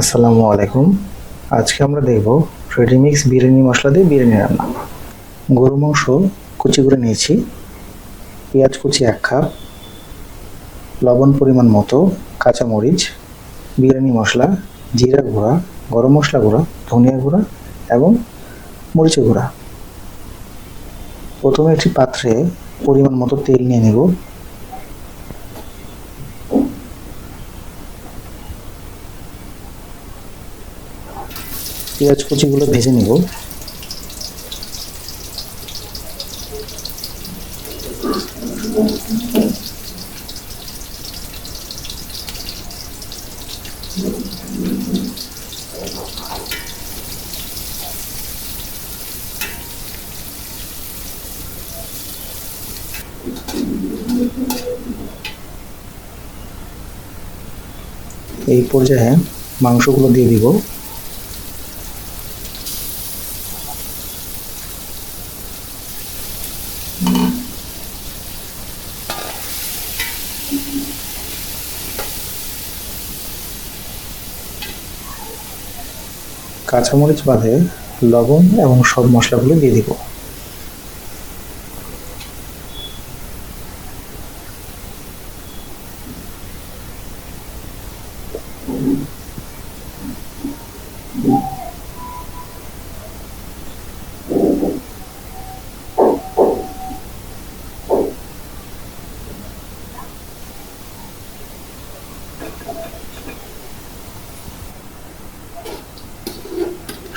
আসসালামু আলাইকুম। আজকে আমরা দেখব রেডিমিক্স বিরিয়ানি মশলা দিয়ে বিরিয়ানি রান্না। গরু মাংস কুচি করে নিয়েছি, পেঁয়াজ কুচি এক কাপ, লবণ পরিমাণ মতো, কাঁচামরিচ, বিরিয়ানি মশলা, জিরা গুঁড়া, গরম মশলা গুঁড়া, ধনিয়া গুঁড়া এবং মরিচের গুঁড়া। প্রথমে একটি পাত্রে পরিমাণ মতো তেল নিয়ে নেব। পেঁয়াজ কুচিগুলো ভেজে নিব। এই পর্যায়ে মাংসগুলো দিয়ে দিব। কাঁচামরিচ বাদে লবণ এবং সব মশলাগুলো দিয়ে দিব।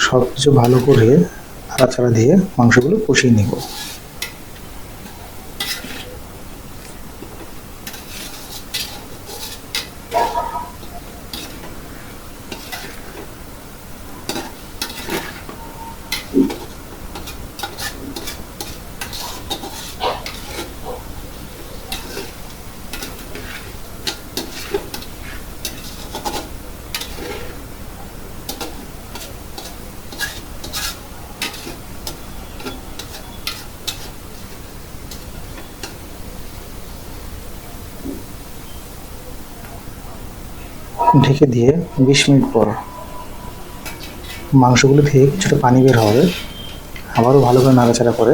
সব কিছু ভালো করে আড়াচাড়া দিয়ে মাংসগুলো কষিয়ে নিব। ঢেকে দিয়ে বিশ মিনিট পর মাংসগুলো থেকে কিছুটা পানি বের হবে। আবারও ভালো করে নাড়াচাড়া করে।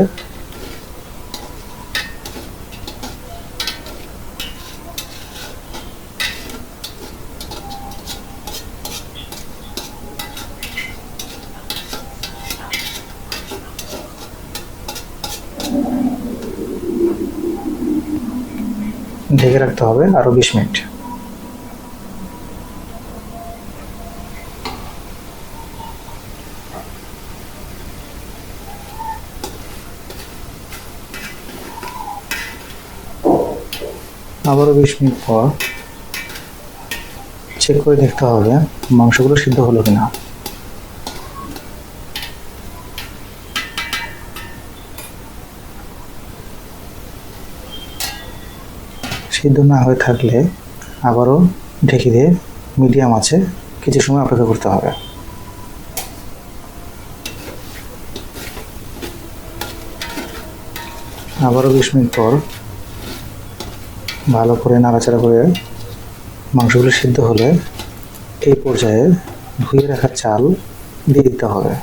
ঢেকে রাখতে হবে আরও বিশ মিনিট। আবারও বিশ মিনিট পর চেক করে দেখতে হবে মাংসগুলো সিদ্ধ হলো কিনা। সিদ্ধ না হয়ে থাকলে আবারও ঢেকে দিয়ে মিডিয়াম আছে, কিছু সময় অপেক্ষা করতে হবে। আবারও বিশ মিনিট পর ভালো করে নাড়াচাড়া করে মাংসগুলো সিদ্ধ হলে এই পর্যায়ে ধুয়ে রাখা চাল দিয়ে দিতে হবে।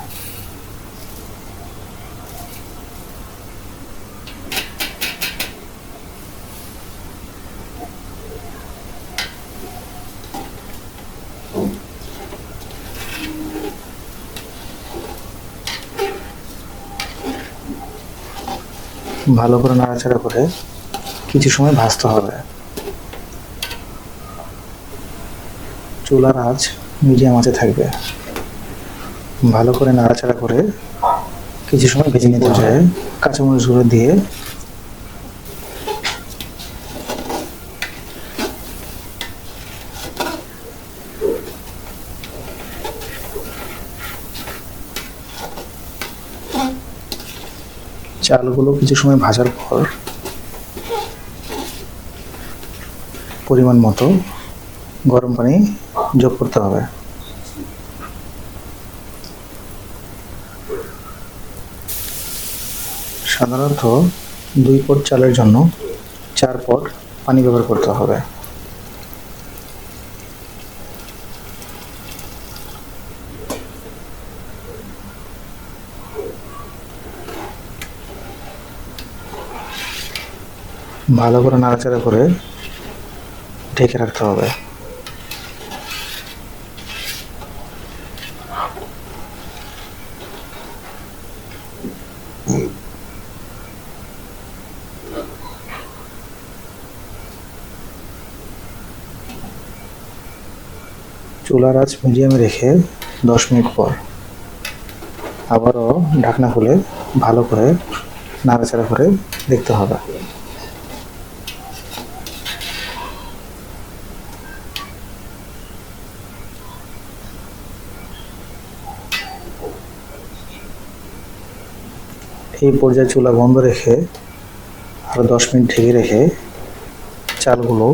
ভালো করে নাড়াচাড়া করে কিছু সময় ভাজতে হবে। চুলার আঁচ মিডিয়াম আঁচে থাকবে। ভালো করে নাড়াচাড়া করে কিছু সময় ভেজে নিতে যায় কাঁচামরিচগুলো দিয়ে চালগুলো কিছু সময় ভাজার পর পরিমাণ মতো গরম পানি যোগ করতে হবে। সাধারণত দুই পট চালের জন্য চার পট পানি ব্যবহার করতে হবে। ভালো করে নাড়াচাড়া করে ঢেকে রাখতে হবে। চুলার আঁচ মিডিয়ামে রেখে দশ মিনিট পর আবারও ঢাকনা খুলে ভালো করে নাড়াচাড়া করে দেখতে হবে। এই পর্যায়ে চুলা বন্ধ রেখে আরও দশ মিনিট ঢেকে রেখে চালগুলো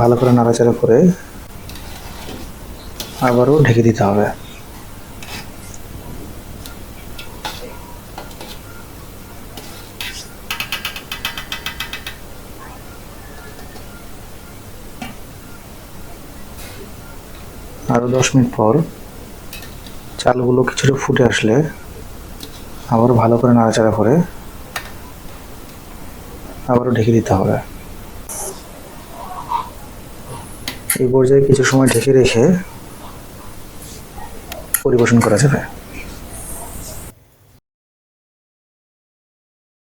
ভালো করে নাড়াচাড়া করে আবারও ঢেকে দিতে হবে। আরও দশ মিনিট পর চালগুলো কিছুটা ফুটে আসলে আবার ভালো করে নাড়াচাড়া করে আবারও ঢেকে দিতে হবে। এই পর্যায়ে কিছু সময় ঢেকে রেখে পরিবেশন করা যাবে।